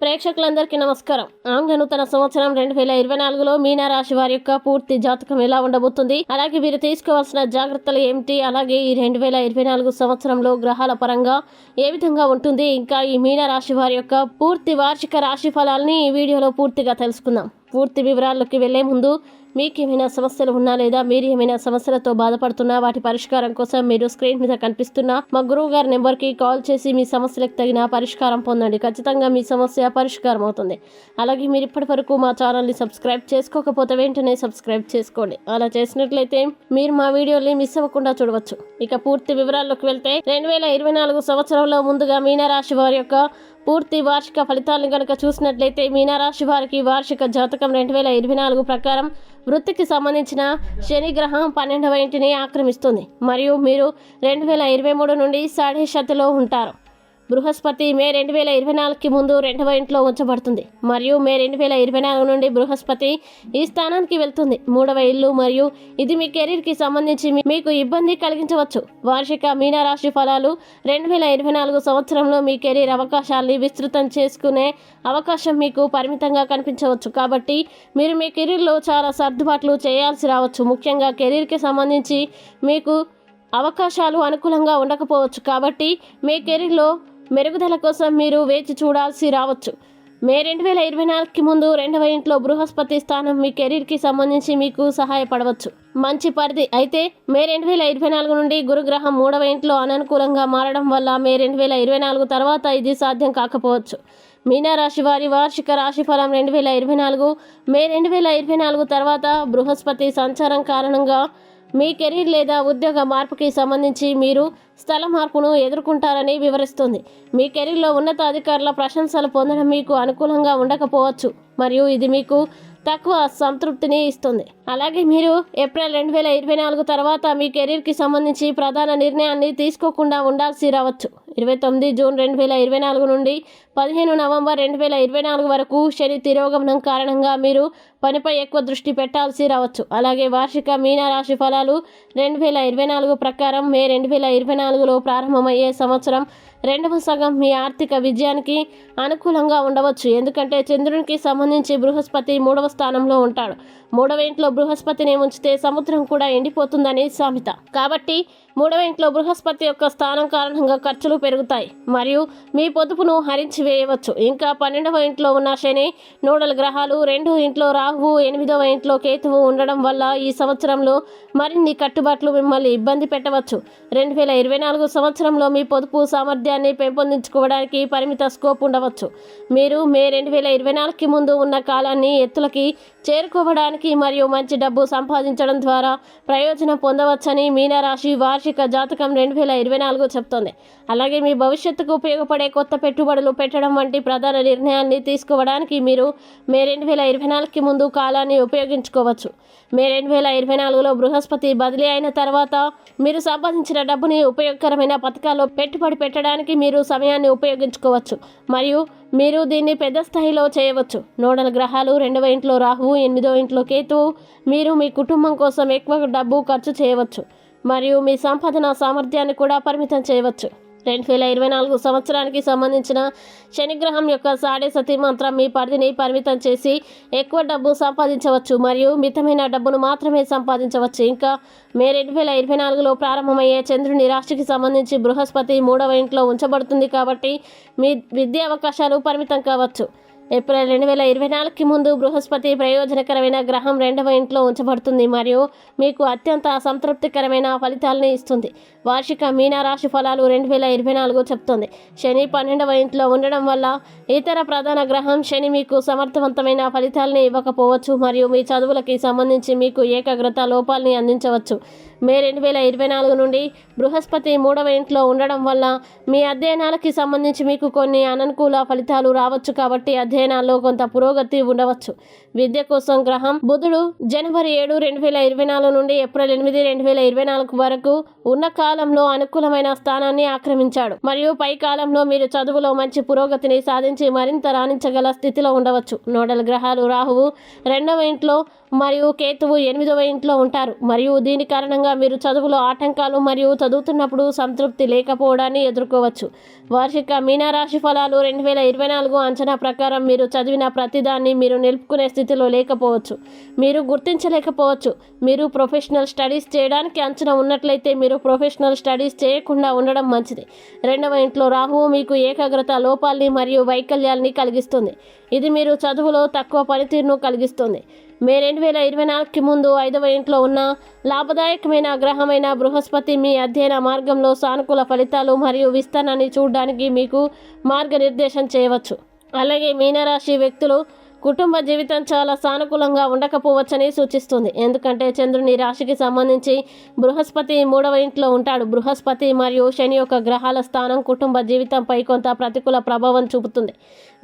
ప్రేక్షకులందరికీ నమస్కారం. ఆంగ్ల నూతన సంవత్సరం రెండు వేల ఇరవై నాలుగులో మీనా రాశి వారి యొక్క పూర్తి జాతకం ఎలా ఉండబోతుంది? అలాగే వీరు తీసుకోవాల్సిన జాగ్రత్తలు ఏమిటి? అలాగే ఈ రెండు వేల ఇరవై నాలుగు సంవత్సరంలో గ్రహాల పరంగా ఏ విధంగా ఉంటుంది? ఇంకా ఈ మీనారాశి వారి యొక్క పూర్తి వార్షిక రాశి ఫలాల్ని ఈ వీడియోలో పూర్తిగా తెలుసుకుందాం. పూర్తి వివరాల్లోకి వెళ్ళే ముందు మీకు ఏమైనా సమస్యలు ఉన్నా లేదా మీరు ఏమైనా సమస్యలతో బాధపడుతున్నా వాటి పరిష్కారం కోసం మీరు స్క్రీన్ మీద కనిపిస్తున్న మా గురువు గారి నెంబర్కి కాల్ చేసి మీ సమస్యలకు తగిన పరిష్కారం పొందండి. ఖచ్చితంగా మీ సమస్య పరిష్కారం అవుతుంది. అలాగే మీరు ఇప్పటి వరకు మా ఛానల్ని సబ్స్క్రైబ్ చేసుకోకపోతే వెంటనే సబ్స్క్రైబ్ చేసుకోండి. అలా చేసినట్లయితే మీరు మా వీడియోని మిస్ అవ్వకుండా చూడవచ్చు. ఇక పూర్తి వివరాల్లోకి వెళ్తే రెండు వేల ఇరవై నాలుగు సంవత్సరంలో ముందుగా మీనరాశి వారి యొక్క పూర్తి వార్షిక ఫలితాలను కనుక చూసినట్లయితే మీనరాశి వారికి వార్షిక జాతకం రెండు వేల ఇరవై నాలుగు ప్రకారం వృత్తికి సంబంధించిన శని గ్రహం పన్నెండవ ఇంటిని ఆక్రమిస్తుంది. మరియు మీరు రెండు వేల ఇరవై మూడు నుండి సాడే శతిలో ఉంటారు. బృహస్పతి మే రెండు వేల ఇరవై నాలుగుకి ముందు రెండవ ఇంట్లో ఉంచబడుతుంది. మరియు మే రెండు వేల ఇరవై నాలుగు నుండి బృహస్పతి ఈ స్థానానికి వెళ్తుంది. మూడవ ఇల్లు మరియు ఇది మీ కెరీర్కి సంబంధించి మీకు ఇబ్బంది కలిగించవచ్చు. వార్షిక మీనరాశి ఫలాలు రెండు వేల ఇరవై నాలుగు సంవత్సరంలో మీ కెరీర్ అవకాశాల్ని విస్తృతం చేసుకునే అవకాశం మీకు పరిమితంగా కనిపించవచ్చు. కాబట్టి మీరు మీ కెరీర్లో చాలా సర్దుబాట్లు చేయాల్సి రావచ్చు. ముఖ్యంగా కెరీర్కి సంబంధించి మీకు అవకాశాలు అనుకూలంగా ఉండకపోవచ్చు. కాబట్టి మీ కెరీర్లో మెరుగుదల కోసం మీరు వేచి చూడాల్సి రావచ్చు. మే రెండు వేల ఇరవై నాలుగుకి ముందు రెండవ ఇంట్లో బృహస్పతి స్థానం మీ కెరీర్కి సంబంధించి మీకు సహాయపడవచ్చు. మంచి పరిధి. అయితే మే రెండు వేల ఇరవై నాలుగు నుండి గురుగ్రహం మూడవ ఇంట్లో అననుకూలంగా మారడం వల్ల మే రెండు వేల ఇరవై నాలుగు తర్వాత ఇది సాధ్యం కాకపోవచ్చు. మీనారాశి వారి వార్షిక రాశి ఫలం రెండు వేల ఇరవై నాలుగు. మే రెండు వేల ఇరవై నాలుగు తర్వాత బృహస్పతి సంచారం కారణంగా మీ కెరీర్ లేదా ఉద్యోగ మార్పుకి సంబంధించి మీరు స్థల మార్పును ఎదుర్కొంటారని వివరిస్తుంది. మీ కెరీర్లో ఉన్నతాధికారుల ప్రశంసలు పొందడం మీకు అనుకూలంగా ఉండకపోవచ్చు మరియు ఇది మీకు తక్కువ సంతృప్తిని ఇస్తుంది. అలాగే మీరు ఏప్రిల్ రెండు వేల ఇరవై నాలుగు తర్వాత మీ కెరీర్కి సంబంధించి ప్రధాన నిర్ణయాన్ని తీసుకోకుండా ఉండాల్సి రావచ్చు. ఇరవై తొమ్మిది జూన్ రెండు వేల ఇరవై నాలుగు నుండి పదిహేను నవంబర్ రెండు వేల ఇరవై నాలుగు వరకు శని తిరోగమనం కారణంగా మీరు పనిపై ఎక్కువ దృష్టి పెట్టాల్సి రావచ్చు. అలాగే వార్షిక మీనరాశి ఫలాలు రెండు వేల ఇరవై నాలుగు ప్రకారం మే రెండు వేల ఇరవై నాలుగులో ప్రారంభమయ్యే సంవత్సరం రెండవ సగం మీ ఆర్థిక విజయానికి అనుకూలంగా ఉండవచ్చు. ఎందుకంటే చంద్రునికి సంబంధించి బృహస్పతి మూడవ స్థానంలో ఉంటాడు. మూడవ ఇంట్లో బృహస్పతిని ఉంచితే సముద్రం కూడా ఎండిపోతుందని సామెత. కాబట్టి మూడవ ఇంట్లో బృహస్పతి యొక్క స్థానం కారణంగా ఖర్చులు పెరుగుతాయి. మరియు మీ పొదుపును హరించి వేయవచ్చు. ఇంకా పన్నెండవ ఇంట్లో ఉన్న శని నోడల్ గ్రహాలు రెండో ఇంట్లో రాహువు ఎనిమిదవ ఇంట్లో కేతువు ఉండడం వల్ల ఈ సంవత్సరంలో మరిన్ని కట్టుబాట్లు మిమ్మల్ని ఇబ్బంది పెట్టవచ్చు. రెండు వేల ఇరవై నాలుగు సంవత్సరంలో మీ పొదుపు సామర్థ్యాన్ని పెంపొందించుకోవడానికి పరిమిత స్కోప్ ఉండవచ్చు. మీరు మే రెండు వేల ఇరవై నాలుగుకి ముందు ఉన్న కాలాన్ని ఎత్తులకి చేరుకోవడానికి మరియు మంచి డబ్బు సంపాదించడం ద్వారా ప్రయోజనం పొందవచ్చని మీనరాశి వార్షిక జాతకం రెండు వేల ఇరవై నాలుగు చెప్తోంది. అలాగే మీ భవిష్యత్తుకు ఉపయోగపడే కొత్త పెట్టుబడులు పెట్టడం వంటి ప్రధాన నిర్ణయాన్ని తీసుకోవడానికి మీరు మే రెండు వేల ఇరవై నాలుగుకి ముందు కాలాన్ని ఉపయోగించుకోవచ్చు. మే రెండు వేల ఇరవై నాలుగులో బృహస్పతి బదిలీ అయిన తర్వాత మీరు సంపాదించిన డబ్బుని ఉపయోగకరమైన పథకాల్లో పెట్టుబడి పెట్టడానికి మీరు సమయాన్ని ఉపయోగించుకోవచ్చు. మరియు మీరు దీన్ని పెద్ద స్థాయిలో చేయవచ్చు. నోడల్ గ్రహాలు రెండవ ఇంట్లో రాహువు ఎనిమిదో ఇంట్లో కేతువు. మీరు మీ కుటుంబం కోసం ఎక్కువ డబ్బు ఖర్చు చేయవచ్చు. మరియు మీ సంపాదన సామర్థ్యాన్ని కూడా పరిమితం చేయవచ్చు. రెండు వేల ఇరవై నాలుగు సంవత్సరానికి సంబంధించిన శనిగ్రహం యొక్క సాడే సతి మంత్రం మీ పరిధిని పరిమితం చేసి ఎక్కువ డబ్బు సంపాదించవచ్చు మరియు మితమైన డబ్బును మాత్రమే సంపాదించవచ్చు. ఇంకా మే రెండు వేల ఇరవై నాలుగులో ప్రారంభమయ్యే చంద్రుని రాశికి సంబంధించి బృహస్పతి మూడవ ఇంట్లో ఉంచబడుతుంది కాబట్టి మీ విద్యా అవకాశాలు పరిమితం కావచ్చు. ఏప్రిల్ రెండు వేల ఇరవై నాలుగుకి ముందు బృహస్పతి ప్రయోజనకరమైన గ్రహం రెండవ ఇంట్లో ఉంచబడుతుంది మరియు మీకు అత్యంత సంతృప్తికరమైన ఫలితాలను ఇస్తుంది. వార్షిక మీనరాశి ఫలాలు రెండు వేల ఇరవై నాలుగు చెప్తుంది. శని పన్నెండవ ఇంట్లో ఉండడం వల్ల ఇతర ప్రధాన గ్రహం శని మీకు సమర్థవంతమైన ఫలితాలని ఇవ్వకపోవచ్చు మరియు మీ చదువులకి సంబంధించి మీకు ఏకాగ్రత లోపాలని అందించవచ్చు. మే రెండు వేల ఇరవై నాలుగు నుండి బృహస్పతి మూడవ ఇంట్లో ఉండడం వల్ల మీ అధ్యయనాలకి సంబంధించి మీకు కొన్ని అననుకూల ఫలితాలు రావచ్చు కాబట్టి అధ్యయనాల్లో కొంత పురోగతి ఉండవచ్చు. విద్య కోసం గ్రహం బుధుడు జనవరి ఏడు రెండు వేల ఇరవై నాలుగు నుండి ఏప్రిల్ ఎనిమిది రెండు వేల ఇరవై నాలుగు వరకు ఉన్న కాలం కాలంలో అనుకూలమైన స్థానాన్ని ఆక్రమించాడు. మరియు పై కాలంలో మీరు చదువులో మంచి పురోగతిని సాధించి మరింత రాణించగల స్థితిలో ఉండవచ్చు. నోడల్ గ్రహాలు రాహువు రెండవ ఇంట్లో మరియు కేతువు ఎనిమిదవ ఇంట్లో ఉంటారు. మరియు దీని కారణంగా మీరు చదువులో ఆటంకాలు మరియు చదువుతున్నప్పుడు సంతృప్తి లేకపోవడాన్ని ఎదుర్కోవచ్చు. వార్షిక మీనరాశి ఫలాలు రెండు వేల ఇరవై నాలుగు అంచనా ప్రకారం మీరు చదివిన ప్రతిదాన్ని మీరు నిలుపుకునే స్థితిలో లేకపోవచ్చు. మీరు గుర్తించలేకపోవచ్చు. మీరు ప్రొఫెషనల్ స్టడీస్ చేయడానికి అంచనా ఉన్నట్లయితే మీరు ప్రొఫెషనల్ స్టడీస్ చేయకుండా ఉండడం మంచిది. రెండవ ఇంట్లో రాహువు మీకు ఏకాగ్రత లోపాల్ని మరియు వైకల్యాల్ని కలిగిస్తుంది. ఇది మీరు చదువులో తక్కువ పనితీరును కలిగిస్తుంది. మే రెండు వేల ఇరవై నాలుగుకి ముందు ఐదవ ఇంట్లో ఉన్న లాభదాయకమైన గ్రహమైన బృహస్పతి మీ అధ్యయన మార్గంలో సానుకూల ఫలితాలు మరియు విస్తరణని చూడడానికి మీకు మార్గనిర్దేశం చేయవచ్చు. అలాగే మీనరాశి వ్యక్తులు కుటుంబ జీవితం చాలా సానుకూలంగా ఉండకపోవచ్చని సూచిస్తుంది. ఎందుకంటే చంద్రుని రాశికి సంబంధించి బృహస్పతి మూడవ ఇంట్లో ఉంటాడు. బృహస్పతి మరియు శని యొక్క గ్రహాల స్థానం కుటుంబ జీవితంపై కొంత ప్రతికూల ప్రభావం చూపుతుంది.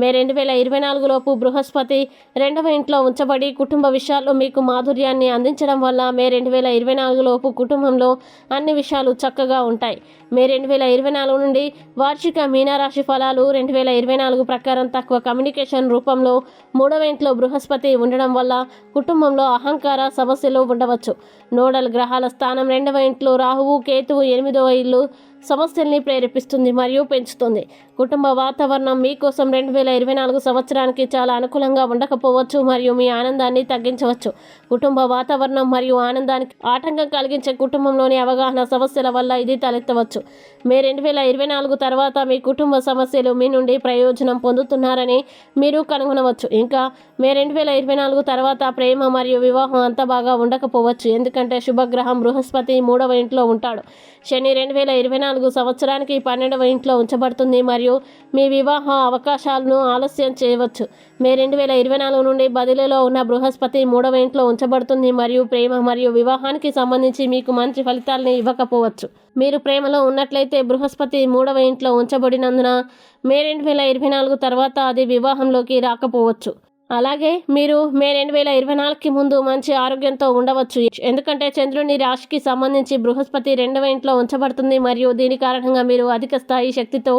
మే రెండు వేల ఇరవై నాలుగులోపు బృహస్పతి రెండవ ఇంట్లో ఉంచబడి కుటుంబ విషయాల్లో మీకు మాధుర్యాన్ని అందించడం వల్ల మే రెండు వేల ఇరవై నాలుగులోపు కుటుంబంలో అన్ని విషయాలు చక్కగా ఉంటాయి. మే రెండు వేల ఇరవై నాలుగు నుండి వార్షిక మీనారాశి ఫలాలు రెండు వేల ఇరవై నాలుగు ప్రకారం తక్కువ కమ్యూనికేషన్ రూపంలో మూడవ ఇంట్లో బృహస్పతి ఉండడం వల్ల కుటుంబంలో అహంకార సమస్యలు ఉండవచ్చు. నోడల్ గ్రహాల స్థానం రెండవ ఇంట్లో రాహువు కేతువు ఎనిమిదవ ఇల్లు సమస్యల్ని ప్రేరేపిస్తుంది మరియు పెంచుతుంది. కుటుంబ వాతావరణం మీకోసం రెండు వేల ఇరవై నాలుగు సంవత్సరానికి చాలా అనుకూలంగా ఉండకపోవచ్చు మరియు మీ ఆనందాన్ని తగ్గించవచ్చు. కుటుంబ వాతావరణం మరియు ఆనందానికి ఆటంకం కలిగించే కుటుంబంలోని అవగాహన సమస్యల వల్ల ఇది తలెత్తవచ్చు. మే రెండు వేల ఇరవై నాలుగు తర్వాత మీ కుటుంబ సమస్యలు మీ నుండి ప్రయోజనం పొందుతున్నారని మీరు కనుగొనవచ్చు. ఇంకా మే రెండు వేల ఇరవై నాలుగు తర్వాత ప్రేమ మరియు వివాహం అంత బాగా ఉండకపోవచ్చు. ఎందుకంటే శుభగ్రహం బృహస్పతి మూడవ ఇంట్లో ఉంటాడు. శని రెండు వేల ఇరవై నాలుగు సంవత్సరానికి పన్నెండవ ఇంట్లో ఉంచబడుతుంది మరియు మీ వివాహ అవకాశాలను ఆలస్యం చేయవచ్చు. మే రెండు వేల ఇరవై నాలుగు నుండి బదిలీలో ఉన్న బృహస్పతి మూడవ ఇంట్లో ఉంచబడుతుంది మరియు ప్రేమ మరియు వివాహానికి సంబంధించి మీకు మంచి ఫలితాలని ఇవ్వకపోవచ్చు. మీరు ప్రేమలో ఉన్నట్లయితే బృహస్పతి మూడవ ఇంట్లో ఉంచబడినందున మే రెండు వేల ఇరవై నాలుగు తర్వాత అది వివాహంలోకి రాకపోవచ్చు. అలాగే మీరు మే రెండు వేల ఇరవై నాలుగుకి ముందు మంచి ఆరోగ్యంతో ఉండవచ్చు. ఎందుకంటే చంద్రుని రాశికి సంబంధించి బృహస్పతి రెండవ ఇంట్లో ఉంచబడుతుంది మరియు దీని కారణంగా మీరు అధిక స్థాయి శక్తితో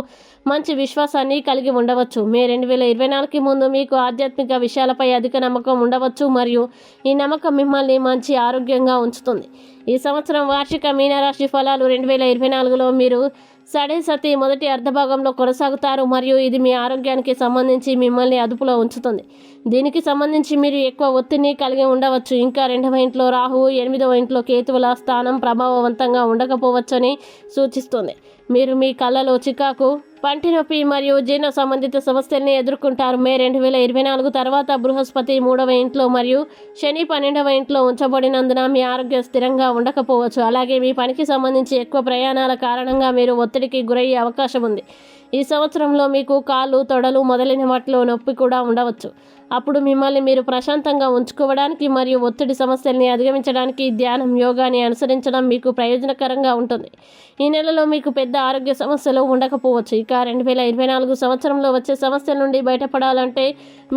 మంచి విశ్వాసాన్ని కలిగి ఉండవచ్చు. మే రెండు వేల ఇరవై నాలుగుకి ముందు మీకు ఆధ్యాత్మిక విషయాలపై అధిక నమ్మకం ఉండవచ్చు మరియు ఈ నమ్మకం మిమ్మల్ని మంచి ఆరోగ్యంగా ఉంచుతుంది. ఈ సంవత్సరం వార్షిక మీనరాశి ఫలాలు రెండు వేల ఇరవై నాలుగులో మీరు సడే సతి మొదటి అర్ధభాగంలో కొనసాగుతారు మరియు ఇది మీ ఆరోగ్యానికి సంబంధించి మిమ్మల్ని అదుపులో ఉంచుతుంది. దీనికి సంబంధించి మీరు ఎక్కువ ఒత్తిడిని కలిగి ఉండవచ్చు. ఇంకా రెండవ ఇంట్లో రాహువు ఎనిమిదవ ఇంట్లో కేతువుల స్థానం ప్రభావవంతంగా ఉండకపోవచ్చని సూచిస్తుంది. మీరు మీ కళ్ళలో చికాకు పంటి నొప్పి మరియు జీర్ణ సంబంధిత సమస్యల్ని ఎదుర్కొంటారు. మే రెండు వేల ఇరవై నాలుగు తర్వాత బృహస్పతి మూడవ ఇంట్లో మరియు శని పన్నెండవ ఇంట్లో ఉంచబడినందున మీ ఆరోగ్యం స్థిరంగా ఉండకపోవచ్చు. అలాగే మీ పనికి సంబంధించి ఎక్కువ ప్రయాణాల కారణంగా మీరు ఒత్తిడికి గురయ్యే అవకాశం ఉంది. ఈ సంవత్సరంలో మీకు కాళ్ళు తొడలు మొదలైన వాటిలో నొప్పి కూడా ఉండవచ్చు. అప్పుడు మిమ్మల్ని మీరు ప్రశాంతంగా ఉంచుకోవడానికి మరియు ఒత్తిడి సమస్యల్ని అధిగమించడానికి ధ్యానం యోగాని అనుసరించడం మీకు ప్రయోజనకరంగా ఉంటుంది. ఈ నెలలో మీకు పెద్ద ఆరోగ్య సమస్యలు ఉండకపోవచ్చు. ఇక రెండు వేల ఇరవై నాలుగు సంవత్సరంలో వచ్చే సమస్యల నుండి బయటపడాలంటే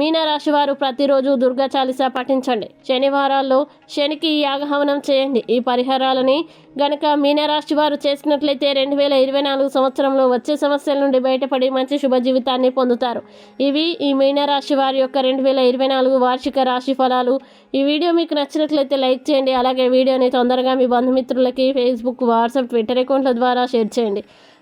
మీనరాశి వారు ప్రతిరోజు దుర్గా చాలీస పఠించండి శనివారాల్లో శనికి యాగహవనం చేయండి. ఈ పరిహారాలని గనక మీనరాశి వారు చేసినట్లయితే రెండు వేల ఇరవై నాలుగు సంవత్సరంలో వచ్చే సమస్యల నుండి బయటపడి మంచి శుభ జీవితాన్ని పొందుతారు. ఇవి ఈ మీనరాశి వారి యొక్క రెండు వేల ఇరవై నాలుగు వార్షిక రాశి ఫలాలు. ఈ వీడియో మీకు నచ్చినట్లయితే లైక్ చేయండి. అలాగే వీడియోని తొందరగా మీ బంధుమిత్రులకి ఫేస్బుక్ వాట్సాప్ ట్విట్టర్ అకౌంట్ల ద్వారా షేర్ చేయండి.